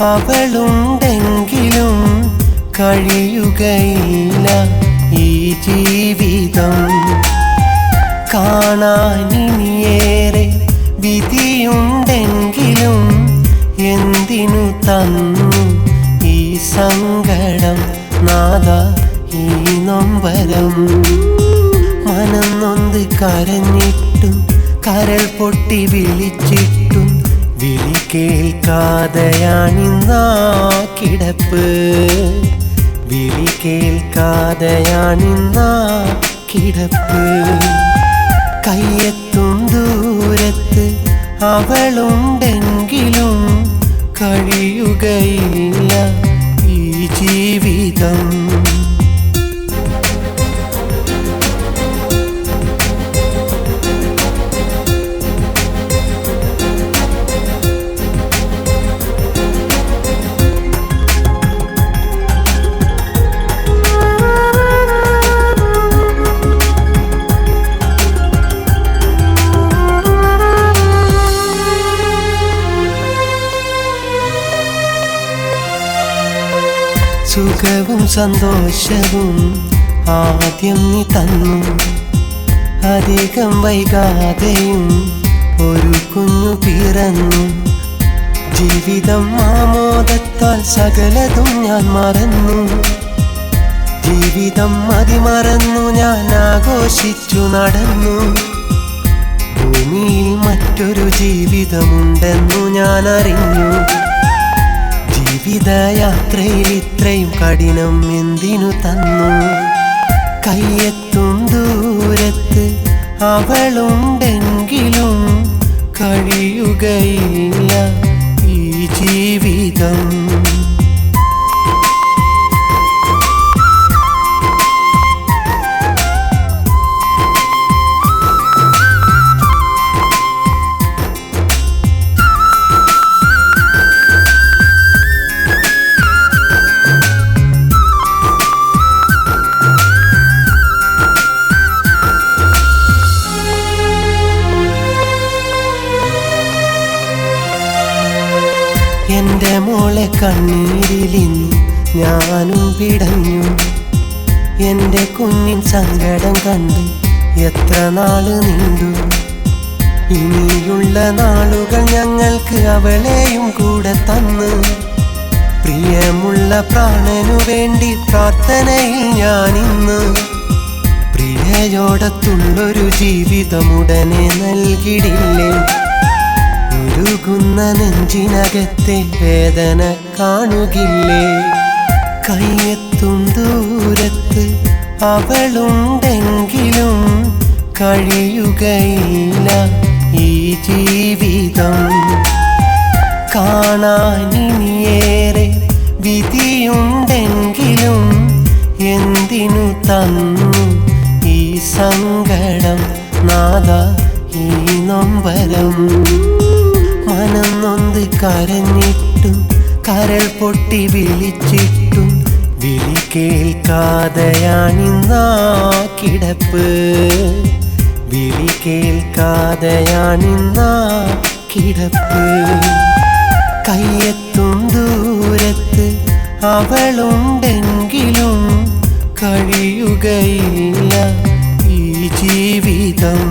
അവളുണ്ടെങ്കിലും കഴിയുകയില്ല ഈ ജീവിതം. കാണാനിനിയേറെ വിധിയുണ്ടെങ്കിലും എന്തിനു തന്നു ഈ സങ്കടം? നാദ ഈ നൊമ്പരം. മനം നൊന്ത് കരഞ്ഞിട്ടും കരൾ പൊട്ടി വിളിച്ചിട്ടും വിളി കേൾക്കാതെയാണിന്നാ കിടപ്പ് വിളി കേൾക്കാതെയാണിന്നാ കിടപ്പ് കയ്യെത്തും ദൂരത്ത് അവളുണ്ടെങ്കിലും കഴിയുകയില്ല ഈ ജീവിതം. സുഖവും സന്തോഷവും ആദ്യം നീ തന്നു. അധികം വൈകാതെയും ഒരു കുഞ്ഞു പിറന്നു. ജീവിതം ആമോദത്താൽ സകലതും ഞാൻ മറന്നു. ജീവിതം മതിമറന്നു ഞാൻ ആഘോഷിച്ചു നടന്നു. ഭൂമിയിൽ മറ്റൊരു ജീവിതമുണ്ടെന്നു ഞാൻ അറിഞ്ഞു. ജീവിതയാത്രയിൽ ഇത്രയും കഠിനം എന്തിനു തന്നു? കയ്യെത്തും ദൂരത്ത് അവളുണ്ടെങ്കിലും കഴിയുകയില്ല ഈ ജീവിതം. എന്റെ മോളെ കണ്ണീരിലിന്ന് ഞാനും പിടഞ്ഞു. എന്റെ കുഞ്ഞിൻ സങ്കടം കണ്ട് എത്ര നാൾ നീണ്ടു. ഇനിയുള്ള നാളുകൾ ഞങ്ങൾക്ക് അവളെയും കൂടെ തന്ന്. പ്രിയമുള്ള പ്രാണനു വേണ്ടി പ്രാർത്ഥനയിൽ ഞാനിന്ന്. പ്രിയയോടത്തുള്ളൊരു ജീവിതമുടനെ നൽകിടില്ലേ ഉരുകുന്ന നെഞ്ചിനകത്തെ വേദന കാണുകില്ലേ? കയ്യെത്തും ദൂരത്ത് അവളുണ്ടെങ്കിലും കഴിയുകയില്ല ഈ ജീവിതം. കാണാനിനിയേറെ വിധിയുണ്ടെങ്കിലും എന്തിനു തന്നു ഈ സങ്കടം? നാദ ഈ നൊമ്പരം. കരഞ്ഞിട്ടും കരൾ പൊട്ടി വിളിച്ചിട്ടും വിളി കേൾക്കാതെയാണിന്നാ കിടപ്പ് വിളി കേൾക്കാതെയാണിന്നാ കിടപ്പ് കയ്യെത്തും ദൂരത്ത് അവളുണ്ടെങ്കിലും കഴിയുകയില്ല ഈ ജീവിതം.